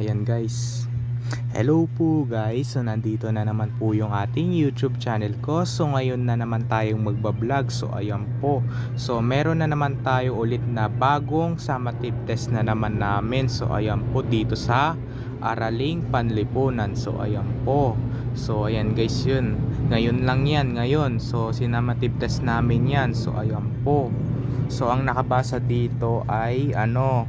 Ayan guys. Hello po guys. So nandito na naman po yung ating YouTube channel ko. So ngayon na naman tayong magbablog. So ayan po. So meron na naman tayo ulit na bagong summative test na naman namin. So ayan po dito sa Araling Panlipunan. So ayan po. So ayan guys yun. Ngayon lang yan. Ngayon. So sinamative test namin yan. So ayan po. So ang nakabasa dito ay ano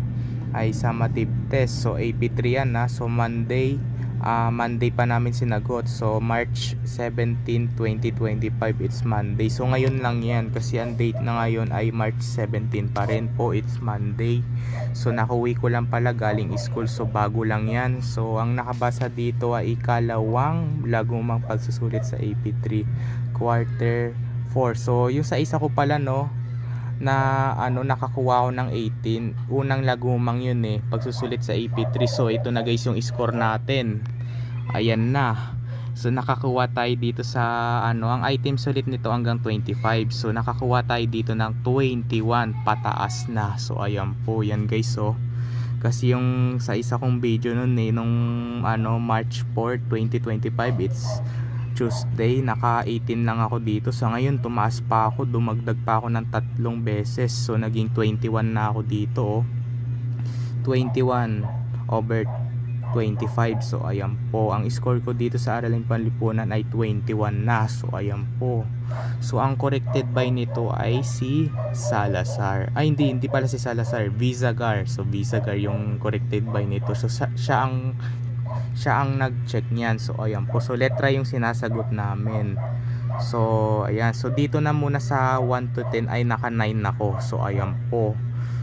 ay summative test. So AP3 yan na. So Monday ah, Monday pa namin sinagot. So March 17, 2025 it's Monday. So ngayon lang yan kasi ang date na ngayon ay March 17 pa rin po. It's Monday. So nakuwi ko lang pala galing school so bago lang yan. So ang nakabasa dito ay ikalawang lagumang pagsusulit sa AP3 quarter 4. So yung sa isa ko pala no na ano nakakuha ako ng 18 unang lagumang yun eh pagsusulit sa AP3 so ito na guys yung score natin. Ayan na. So nakakuha tayo dito sa ano ang item sulit nito hanggang 25 so nakakuha tayo dito ng 21 pataas na. So ayan po. Yan guys so kasi yung sa isa kong video nun eh nung ano March 4 2025 it's Tuesday, naka 18 lang ako dito. So ngayon tumaas pa ako, dumagdag pa ako ng tatlong beses. So naging 21 na ako dito. Oh. 21 over 25. So ayan po. Ang score ko dito sa Araling Panlipunan ay 21 na. So ayan po. So ang corrected by nito ay si Salazar. Ay hindi, hindi pala si Salazar. Visagar. So Visagar yung corrected by nito. So sa- siya ang siya ang nag-check niyan. So ayan po. So letra yung sinasagot namin. So ayan. So dito na muna sa 1 to 10 ay naka 9 ako. So ayan po.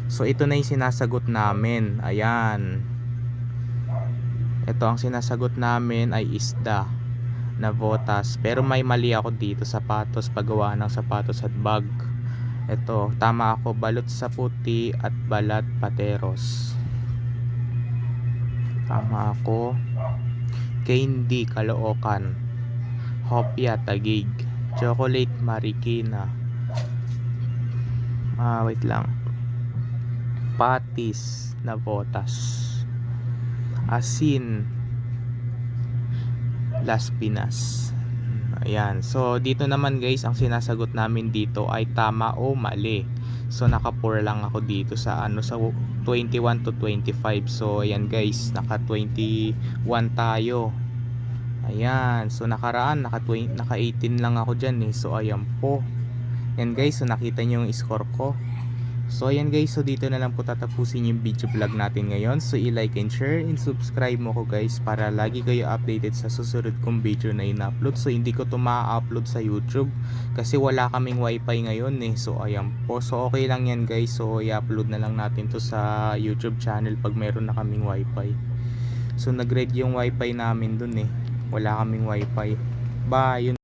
So ito na yung sinasagot namin. Ayan. Ito ang sinasagot namin ay isda na botas. Pero may mali ako dito sapatos paggawa ng sapatos at bag. Ito, tama ako balot sa puti at balat pateros. Tama ako. Candy Caloocan. Hopya Tagig. Chocolate Marikina. Ah, wait lang. Patis na botas. Asin Las Pinas. Ayan. So, dito naman guys, ang sinasagot namin dito ay tama o mali. So, naka 4 lang ako dito sa ano sa 21 to 25. So, ayan guys, naka 21 tayo. Ayan. So, nakaraan, naka, 20, naka 18 lang ako dyan eh. So, ayan po. Yan guys, so nakita nyo yung score ko. So ayan guys, so dito na lang po tatapusin yung video vlog natin ngayon. So i-like and share and subscribe mo ko guys para lagi kayo updated sa susunod kong video na in-upload. So hindi ko to ma-upload sa YouTube kasi wala kaming wifi ngayon eh. So ayan po, so okay lang yan guys. So i-upload na lang natin to sa YouTube channel pag meron na kaming wifi. So nag-red yung wifi namin dun eh. Wala kaming wifi. Bye!